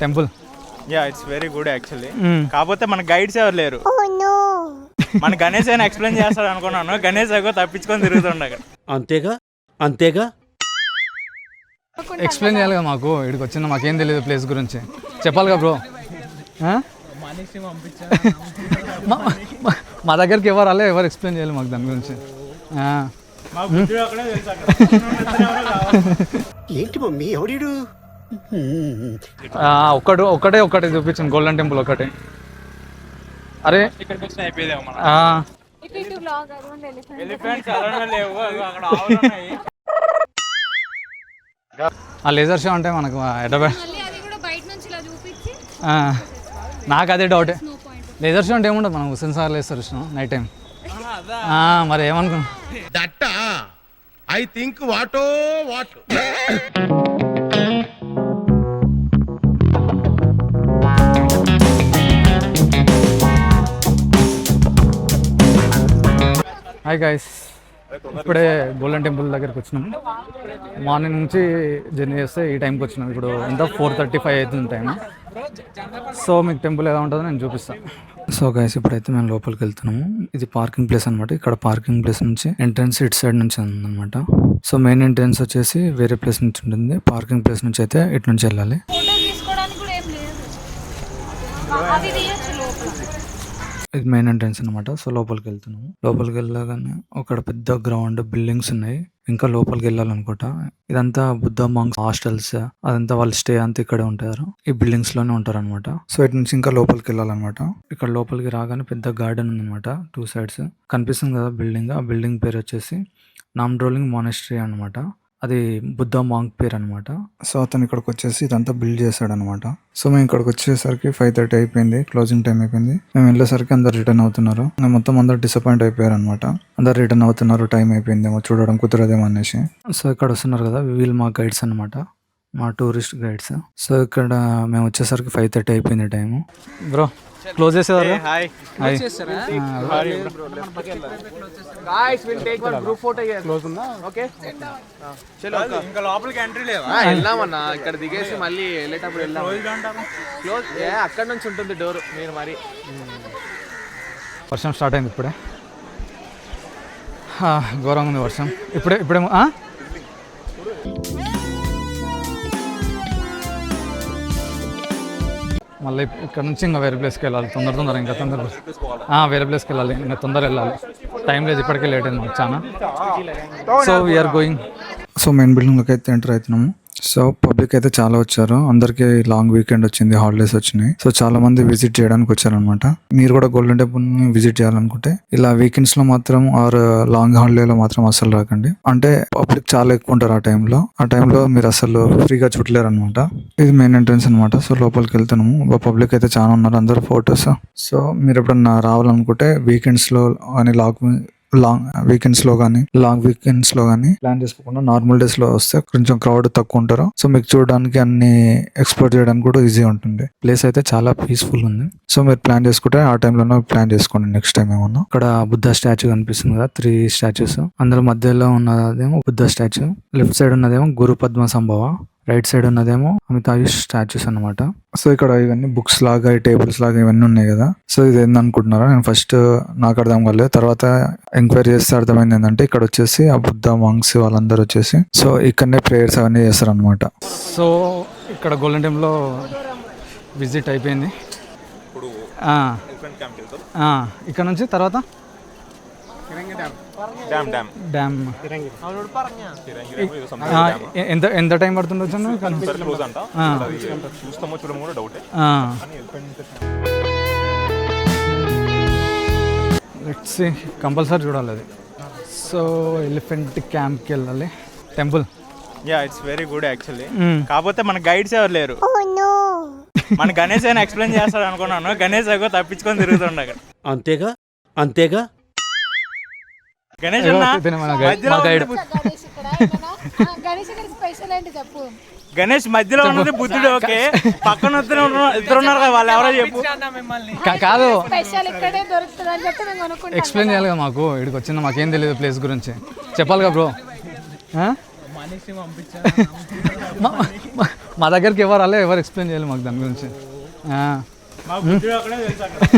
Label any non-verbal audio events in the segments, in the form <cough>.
Temple. Ya it's very good actually కాకపోతే మన guides ఎవరు లేరు. మన గణేష్ అయినా ఎక్స్ప్లెయిన్ చేస్తాడు అనుకున్నాను. గణేష్ అగో తప్పించుకొని తిరుగుతుండ అక్కడ. అంతేగా? అంతేగా? ఎక్స్ప్లెయిన్ చేయాలి కదా మాకు. ఇక్కడికి వచ్చిన మాకేం తెలియదు ప్లేస్ గురించి. చెప్పాలిగా బ్రో మా దగ్గరికి ఎవరు రాలే ఎవరు ఎక్స్ప్లెయిన్ చేయాలి మాకు దాని గురించి. ఏంటి మమ్మీ? ఎవడీడు? ఆ, ఒక్కడు ఒక్కటే ఒక్కటే చూపించింది. గోల్డెన్ టెంపుల్ ఒకటే. అరే ఆ, లేజర్ షో అంటే మనకు హైదరాబాద్ మళ్ళీ అది కూడా బయట నుంచి ఇలా చూపించి ఆ, నాకు అదే డౌటే లేజర్ షో అంటే ఏముండదు? మనం హుస్సేన్ సార్ లేస్తారు నైట్ టైం ఆ, మరి ఏమనుకున్నాం? That I think what what. Hi guys ఇప్పుడే గోల్డెన్ టెంపుల్ దగ్గరికి వచ్చినాం. మార్నింగ్ నుంచి జర్నీ చేస్తే ఈ టైంకి వచ్చినాం. ఇప్పుడు ఎంత? ఫోర్ థర్టీ ఫైవ్ అవుతుంది టైం సో మీకు టెంపుల్ ఎలా ఉంటుందో నేను చూపిస్తాను సో గైస్ ఇప్పుడైతే మేము లోపలికి వెళ్తున్నాము. ఇది పార్కింగ్ ప్లేస్ అనమాట ఇక్కడ పార్కింగ్ ప్లేస్ నుంచి ఎంట్రన్స్ ఇటు సైడ్ నుంచి ఉందన్నమాట. సో మెయిన్ ఎంట్రన్స్ వచ్చేసి వేరే ప్లేస్ నుంచి ఉంటుంది. పార్కింగ్ ప్లేస్ నుంచి అయితే ఇటు నుంచి వెళ్ళాలి ఫోటో తీసుకోవడానికి కూడా ఏం లేదు అది తీయచ్చు లోపల ఇది మెయిన్ ఎంట్రన్స్ అనమాట సో లోపలికి వెళ్తున్నాము. లోపలికి వెళ్ళగానే అక్కడ పెద్ద గ్రౌండ్ బిల్డింగ్స్ ఉన్నాయి. ఇంకా లోపలికి వెళ్ళాలనుకుంటా. ఇదంతా బుద్ధ మాంగ్స్ హాస్టల్స్ అదంతా వాళ్ళు స్టే అంతా ఇక్కడే ఉంటారు. ఈ బిల్డింగ్స్లోనే ఉంటారు అనమాట సో ఇటు నుంచి ఇంకా లోపలికి వెళ్ళాలన్నమాట. ఇక్కడ లోపలికి రాగానే పెద్ద గార్డెన్ ఉందన్నమాట టూ సైడ్స్ కనిపిస్తుంది కదా బిల్డింగ్ ఆ బిల్డింగ్ పేరు వచ్చేసి నామ్డ్రోలింగ్ మానెస్ట్రీ అన్నమాట. అది బుద్ధ మాంగ్ పేరు అనమాట సో అతను ఇక్కడికి వచ్చేసి ఇదంతా బిల్డ్ చేశాడు అనమాట సో మేము ఇక్కడికి వచ్చేసరికి ఫైవ్ థర్టీ అయిపోయింది క్లోజింగ్ టైం అయిపోయింది. మేము వెళ్ళేసరికి అందరు రిటర్న్ అవుతున్నారు. ఇంకా మొత్తం అందరు డిసప్పాయింట్ అయిపోయారు అనమాట అందరు రిటర్న్ అవుతున్నారు టైం అయిపోయిందేమో చూడడం కుదరదేమో అనేసి. సో ఇక్కడ వస్తున్నారు కదా వీళ్ళు మా గైడ్స్ అనమాట మా టూరిస్ట్ గైడ్స్ సో ఇక్కడ మేము వచ్చేసరికి ఫైవ్ థర్టీ అయిపోయింది టైము బ్రో క్లోజ్ చేసేవారు? హాయ్ హాయ్ ఇంకా లోపలికి ఎంట్రీ లేదా ఆ, వెళ్దామన్నా. ఇక్కడ దిగేసి మళ్ళీ వెళ్ళేటప్పుడు వెళ్దాం క్లోజ్ ఏ అక్కడ నుంచి ఉంటుంది డోర్ మీరు మరి. వర్షం స్టార్ట్ అయింది ఇప్పుడే. హా, ఘోరంగా ఉంది వర్షం. ఇప్పుడే ఇప్పుడేమో మళ్ళీ ఇక్కడ నుంచి ఇంకా వేరే ప్లేస్కి వెళ్ళాలి. తొందర తొందర ఇంకా తొందర. ఆ, వేరే ప్లేస్కి వెళ్ళాలి. ఇంకా తొందర వెళ్ళాలి. టైం లేదు ఇప్పటికే లేట్ అయింది. మాకు చాలా so we're going so main బిల్డింగ్లోకి అయితే ఎంటర్ అవుతున్నాము. సో పబ్లిక్ అయితే చాలా వచ్చారు. అందరికీ లాంగ్ వీకెండ్ వచ్చింది హాలిడేస్ వచ్చినాయి. సో చాలా మంది విజిట్ చేయడానికి వచ్చారనమాట మీరు కూడా గోల్డెన్ టెంపుల్ని విజిట్ చేయాలనుకుంటే ఇలా వీకెండ్స్లో మాత్రం ఆర్ లాంగ్ హాలిడేలో మాత్రం అసలు రాకండి. అంటే పబ్లిక్ చాలా ఎక్కువ ఉంటారు ఆ టైంలో ఆ టైంలో మీరు అసలు ఫ్రీగా చుట్టలేరు అనమాట ఇది మెయిన్ ఎంట్రన్స్ అనమాట సో లోపలికి వెళ్తున్నాము. పబ్లిక్ అయితే చాలా ఉన్నారు. అందరు ఫొటోస్ సో మీరు ఎప్పుడన్నా రావాలనుకుంటే వీకెండ్స్లో అని లాక్ లాంగ్ వీకెండ్స్లో కానీ లాంగ్ వీకెండ్స్లో కానీ ప్లాన్ చేసుకోకుండా నార్మల్ డేస్లో వస్తే కొంచెం క్రౌడ్ తక్కువ ఉంటారు. సో మీకు చూడడానికి అన్ని ఎక్స్ప్లోర్ చేయడానికి కూడా ఈజీ ఉంటుంది. ప్లేస్ అయితే చాలా పీస్ఫుల్ ఉంది. సో మీరు ప్లాన్ చేసుకుంటే ఆ టైంలోనే ప్లాన్ చేసుకోండి. నెక్స్ట్ టైం ఏమన్నా. ఇక్కడ బుద్ధ స్టాచ్యూ కనిపిస్తుంది కదా త్రీ స్టాచ్యూస్ అందులో మధ్యలో ఉన్నదేమో బుద్ధ స్టాచ్యూ లెఫ్ట్ సైడ్ ఉన్నదేమో గురు పద్మ సంభవ రైట్ సైడ్ ఉన్నదేమో అమితాయుష్ స్టాచ్యూస్ అన్నమాట. సో ఇక్కడ ఇవన్నీ బుక్స్ లాగా టేబుల్స్ లాగా ఇవన్నీ ఉన్నాయి కదా. సో ఇది ఏందనుకుంటున్నారా? నేను ఫస్ట్ నాకు అర్థం కాలేదు. తర్వాత ఎంక్వైరీ చేస్తే అర్థమైంది ఏంటంటే ఇక్కడ వచ్చేసి ఆ బుద్ధ మంక్స్ వాళ్ళందరూ వచ్చేసి సో ఇక్కడనే ప్రేయర్స్ అవన్నీ చేస్తారు అనమాట సో ఇక్కడ గోల్డెన్ టెంపుల్లో విజిట్ అయిపోయింది. ఆ. ఆ, ఇక్కడ నుంచి తర్వాత? డ్యామ్ ఎంత ఎంత టైం పడుతుండొచ్చు చూస్తామో చూడమో కూడా డౌటే. లెట్స్ కంపల్సరీ చూడాలి అది సో ఎలిఫెంట్ క్యాంప్కి వెళ్ళాలి temple ya it's very good actually. కాకపోతే మన గైడ్స్ ఎవరు లేరు? మన గణేష్ అయినా ఎక్స్ప్లెయిన్ చేస్తాడు అనుకున్నాను. గణేష్ అగో తప్పించుకొని తిరుగుతుండ అక్కడ. అంతేగా? అంతేగా? గణేష్ గణేష్. మధ్యలో ఉన్నది బుద్ధుడు ఓకే. పక్కన ఇద్దరు ఉన్నారు- ఇద్దరు ఉన్నారు కదా వాళ్ళు ఎవరో చెప్పు. కా- కాదు. ఎక్స్ప్లెయిన్ చేయాలి కదా. మాకు. ఇక్కడికి వచ్చిన మాకేం తెలియదు ప్లేస్ గురించి. చెప్పాలి కదా బ్రో మా దగ్గరికి ఎవరు రాలే ఎవరు ఎక్స్ప్లెయిన్ చేయాలి మాకు దాని గురించి. ఆ. మా బుద్ధుడు అక్కడే తెలుసు అక్కడ.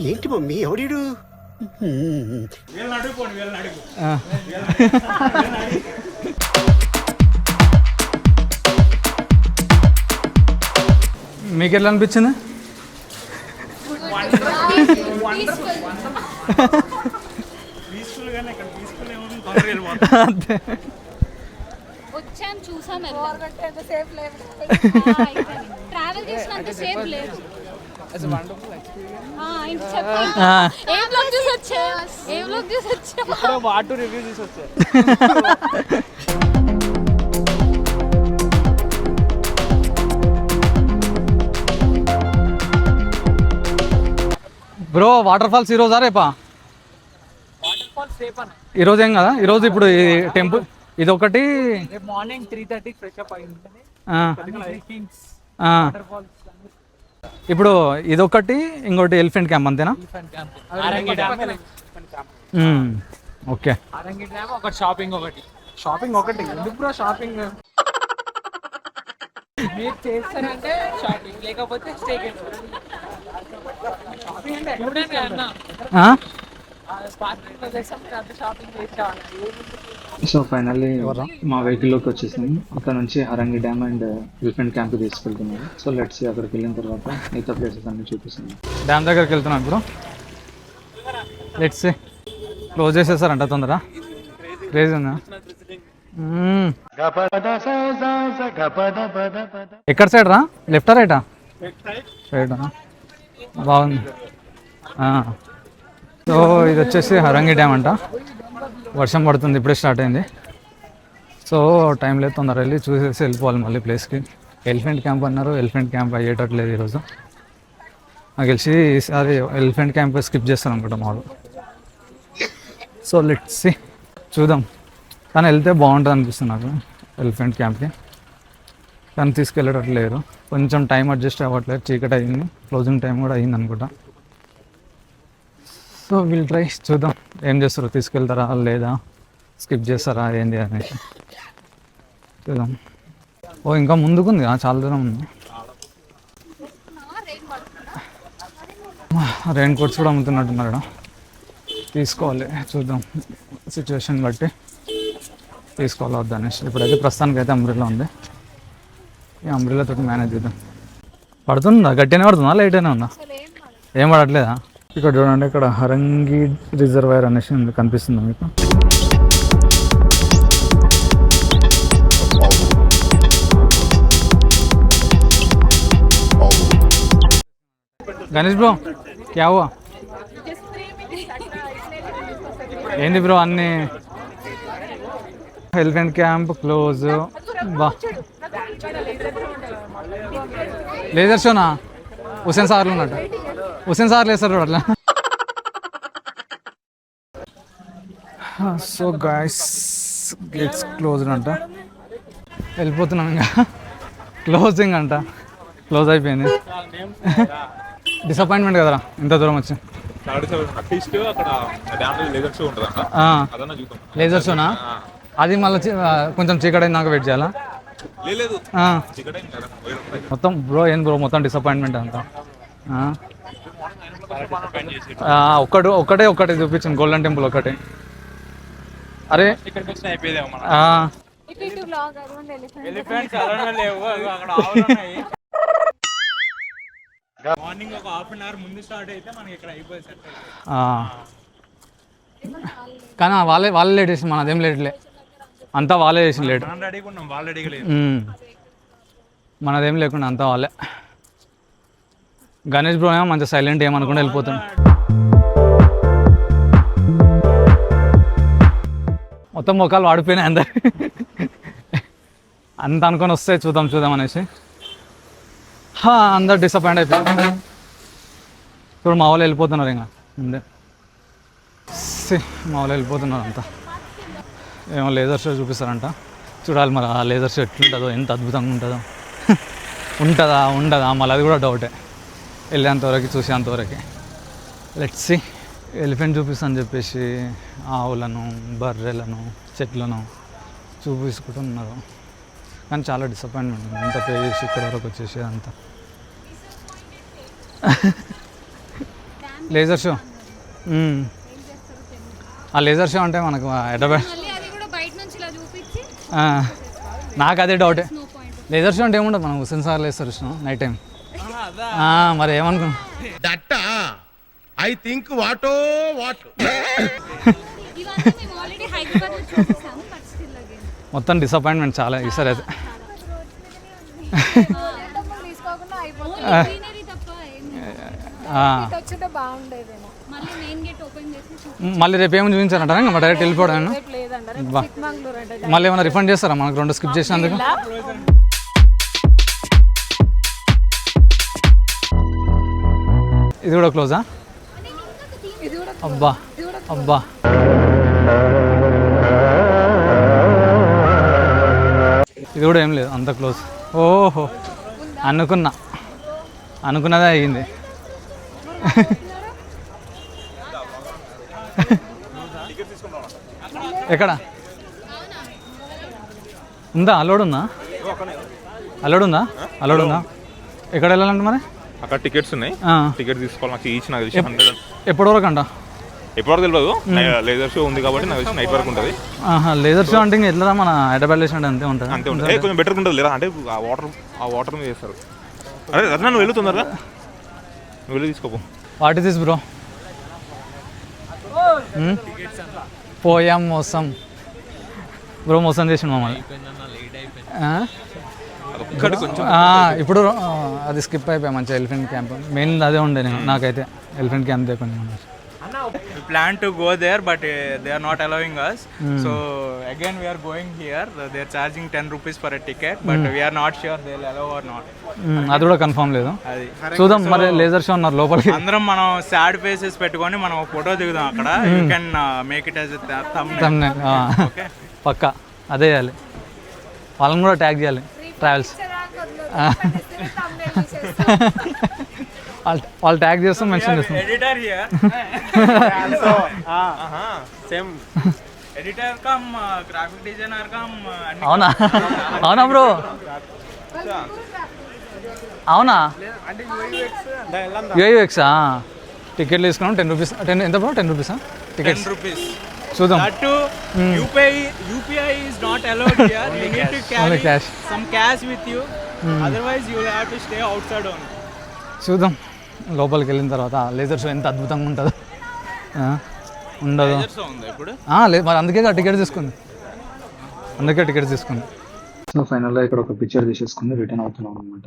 ఏంటి మమ్మీ? ఎవడీడు మీకు ఎట్లా అనిపించింది? అంతే వచ్చాం చూసాం ట్రావెల్ చేసినంత సేపు లేదు. వాటు రివ్యూ చూసి వచ్చా బ్రో వాటర్ ఫాల్స్ ఈరోజు రేపా? ఈరోజు ఏం కదా? ఈరోజు ఇప్పుడు ఈ టెంపుల్ ఇది ఒకటి మార్నింగ్ త్రీ థర్టీకి ఫ్రెష్ అప్ అయింది ఆ, కింగ్స్ ఆ. వాటర్ ఫాల్స్ ఇప్పుడు ఇదొకటి ఇంకోటి ఎలిఫెంట్ క్యాంప్ అంతేనా. ఓకే. ఒకటి షాపింగ్ ఒకటి. షాపింగ్ ఒకటి. ఎందుకు బ్రో షాపింగ్? మీరు చేస్తారంటే షాపింగ్ లేకపోతే స్టే షాపింగ్ అంటే సో ఫైనల్లీ మా వెహికల్లోకి వచ్చేసాము. అక్కడ నుంచి Harangi dam and elephant camp తీసుకెళ్తున్నాము. So let's అక్కడికి వెళ్ళిన తర్వాత మిగతా ప్లేసెస్ అన్ని చూపిస్తాను డ్యామ్ దగ్గరికి వెళ్తున్నాం ఇప్పుడు. లెట్స్ క్లోజ్ చేసేసారంట తొందర క్రేజ్ ఉందా? మ్మ్. ఎక్కడ సైడ్ రా? లెఫ్టా రైటా రైటా బాగుంది. ఆ. సో ఇది వచ్చేసి హరంగి డ్యామ్ అంట. వర్షం పడుతుంది ఇప్పుడే స్టార్ట్ అయింది. సో టైం లేదు తొందర వెళ్ళి చూసేసి వెళ్ళిపోవాలి మళ్ళీ ప్లేస్కి. ఎలిఫెంట్ క్యాంప్ అన్నారు ఎలిఫెంట్ క్యాంప్ అయ్యేటట్లేదు ఈరోజు. నాకు తెలిసి ఈసారి ఎలిఫెంట్ క్యాంప్ స్కిప్ చేస్తాను అనుకుంటా మాకు సో లెట్స్ చూద్దాం. కానీ వెళ్తే బాగుంటుంది అనిపిస్తుంది నాకు ఎలిఫెంట్ క్యాంప్కి. కానీ తీసుకెళ్ళేటట్లేదు లేరు. కొంచెం టైం అడ్జస్ట్ అవ్వట్లేదు చీకటి అయింది. క్లోజింగ్ టైం కూడా అయింది అనుకుంటా సో విల్ ట్రై చూద్దాం. ఏం చేస్తారో? తీసుకెళ్తారా? లేదా? స్కిప్ చేస్తారా? ఏంది అనేసి. చూద్దాం. ఓ ఇంకా ముందుకుంది. చాలా దూరం ఉంది. రెయిన్ కోట్స్ కూడా అమ్ముతున్నట్టున్నారు తీసుకోవాలి. చూద్దాం. సిచ్యువేషన్ బట్టి తీసుకోవాలి వద్దు అనేసి. ఇప్పుడైతే ప్రస్తుతానికి అయితే అంబ్రిల్లా ఉంది. ఈ అంబ్రిల్లా తోటి మేనేజ్ చేద్దాం. పడుతుందా? గట్టినే పడుతుందా? లైట్ అయినా ఉందా? ఏం పడట్లేదా? ఇక్కడ చూడండి ఇక్కడ హరంగి రిజర్వాయర్ అనేసి కనిపిస్తుంది మీకు. గణేష్ బ్రో క్యా హువా? ఏంది బ్రో అన్ని? Elephant camp close. బా. లేజర్ షోనా? హుసేన్ సార్లు ఉన్నట్టు. హుసేన్ సార్లు వేస్తారు చూడు అట్లా సో గాయస్ గేట్స్ క్లోజ్డ్ అంట. వెళ్ళిపోతున్నాం ఇంకా. క్లోజింగ్ అంట. క్లోజ్ అయిపోయింది. డిసప్పాయింట్మెంట్ కదరా ఇంత దూరం వచ్చి. లేజర్ షోనా అది మళ్ళీ కొంచెం చీకటి అయినాక వెయిట్ చేయాలా? లేదు. మొత్తం బ్రో ఏం బ్రో మొత్తం డిసప్పాయింట్మెంట్ అంతా. ఒక్కడు ఒక్కటే ఒక్కటే చూపించింది. గోల్డెన్ టెంపుల్ ఒకటే. అరే మనం మార్నింగ్ ఒక హాఫ్ అన్ అవర్ ముందు స్టార్ట్ అయితే మనకి ఇక్కడ అయిపోయి సెట్ ఆ. కానీ వాళ్ళే వాళ్ళే లేట్ చేసి మనదేం లేట్లే అంతా వాళ్ళే చేసిన లేట్ మనం రెడీగా ఉన్నాం వాళ్ళు రెడీగా లేదు మ్మ్. మనదేం లేకుండా అంతా వాళ్ళే. గణేష్ బ్రో ఏమో మంచిగా సైలెంట్ ఏమనుకుంటే వెళ్ళిపోతాడు. మొత్తం ముఖాలు వాడిపోయినాయి అందరు. అంత అనుకొని వస్తే చూద్దాం చూద్దాం అనేసి. హా, అందరు డిసప్పాయింట్ అయిపోయారు. ఇప్పుడు మా వాళ్ళు వెళ్ళిపోతున్నారు ఇంకా. ముందే. సి, మా వాళ్ళు వెళ్ళిపోతున్నారు అంతా. ఏమో లేజర్ షో చూపిస్తారంట. చూడాలి మరి ఆ లేజర్ షో ఎట్లుంటుందో ఎంత అద్భుతంగా ఉంటుందో. <laughs> ఉంటుందా ఉండదా మళ్ళీ అది కూడా డౌటే వెళ్ళేంతవరకు చూసేంతవరకు. లెట్స్ సి ఎలిఫెంట్ చూపిస్తాను చెప్పేసి ఆవులను బర్రెలను చెట్లను చూపించుకుంటున్నారు కానీ చాలా డిసప్పాయింట్మెంట్ అంత పే చేసి ఇక్కడ వరకు వచ్చేసి అంతా. Laser show hmm. ఆ లేజర్ షో అంటే మనకు హైదరాబాద్ నాకు అదే డౌటే లేజర్ షో అంటే ఏముండదు మనం హుస్సేన్ సార్ లేస్తారు చూసినాం. నైట్ టైం మరి ఏమనుకున్నాం that. I think what what. ఇవన్నీ మేము ఆల్రెడీ హైదరాబాద్లో చూసేసాము బట్ స్టిల్ అగైన్ మొత్తం డిసప్పాయింట్మెంట్ చాలా ఈసారి అయితే. <laughs> మళ్ళీ మెయిన్ గేట్ ఓపెన్ చేసి చూపి మళ్ళీ రేపు ఏమో చూపించారంట ఇంకా డైరెక్ట్ వెళ్ళిపోవడం లేదండి బా. చిక్మంగళూరు అంటే మళ్ళీ ఏమైనా రిఫండ్ చేస్తారా? మనకు రెండు స్కిప్ చేసినందుకు? ఇది కూడా క్లోజా అబ్బా అబ్బా. ఇది కూడా ఏం లేదు అంత క్లోజ్ ఓహో అనుకున్నా. అనుకున్నదే అయ్యింది. ఎక్కడ? ఉందా? అలోడ్ ఉందా? అలోడ్ ఉందా? అలోడ్ ఉందా? ఎక్కడ వెళ్ళాలంటే మరి? అక్కడ టికెట్స్ ఉన్నాయి. టికెట్ తీసుకోవాలి. నాకు ఈచ్ నాకు తెలిసి హండ్రెడ్. ఎప్పటి వరకు అంట ఎప్పటివరకు తెలియదు లేజర్ షో ఉంది కాబట్టి నాకు తెలిసి నైట్ వరకు ఉంటుంది. ఆహా లేజర్ షో అంటే ఇంక ఎట్లా మన హైదరాబాద్ లేచినట్టు అంతే ఉంటుంది? అంతే ఉంటుంది. ఏ, కొంచెం బెటర్ ఉంటుంది లేదా అంటే ఆ వాటర్ ఆ వాటర్ మీద చేస్తారు. అరే రత్న నువ్వు వెళ్ళు తొందరగా. నువ్వు వెళ్ళి తీసుకోపో. వాట్ ఇస్ దిస్ బ్రో పోయాం మోసం. బ్రో మోసం చేసిన మమ్మల్ని. ఒక్కటి కొంచెం ఆ, ఇప్పుడు అది స్కిప్ అయిపోయా మంచిగా ఎలిఫెంట్ క్యాంప్ మెయిన్ అదే ఉండే నేను నాకైతే. ఎలిఫెంట్ క్యాంప్ కొంచెం plan to go there but they are not allowing us so again we're going here they are charging ten rupees for a ticket but we're not sure they allow or not అది కూడా confirm లేదు. అది. చూద్దాం మరి laser show ఉన్నారు లోపలికి. అందరం మనం సాడ్ ఫేసెస్ పెట్టుకొని మనం ఒక ఫోటో దిగుదాం అక్కడ. You can make it as ah. పక్కా. అదే చేయాలి. వాళ్ళని కూడా ట్యాగ్ చేయాలి. ట్రావెల్స్. <laughs> వాళ్ళు ట్యాగ్ చేస్తాం మెన్షన్ చేస్తాం. Editor here same editor cum graphic designer cum అన్ని అవునా? <laughs> అవునా బ్రో అవునా? యూఐఎక్సా టికెట్లు తీసుకున్నాం టెన్ రూపీస్ టెన్ ఎంత బ్రో టెన్ రూపీసా టికెట్స్ రూపీస్ చూద్దాం. That UPI UPI not allowed cash some cash with you otherwise stay outside own లోపలికి వెళ్ళిన తర్వాత లేజర్ షో ఎంత అద్భుతంగా ఉంటుందో. ఉండదు. మరి అందుకే టికెట్ తీసుకుంది. అందుకే టికెట్ తీసుకుంది. సో ఫైనల్గా ఇక్కడ ఒక పిక్చర్ తీసేసుకుంది రిటర్న్ అవుతున్నాం అనమాట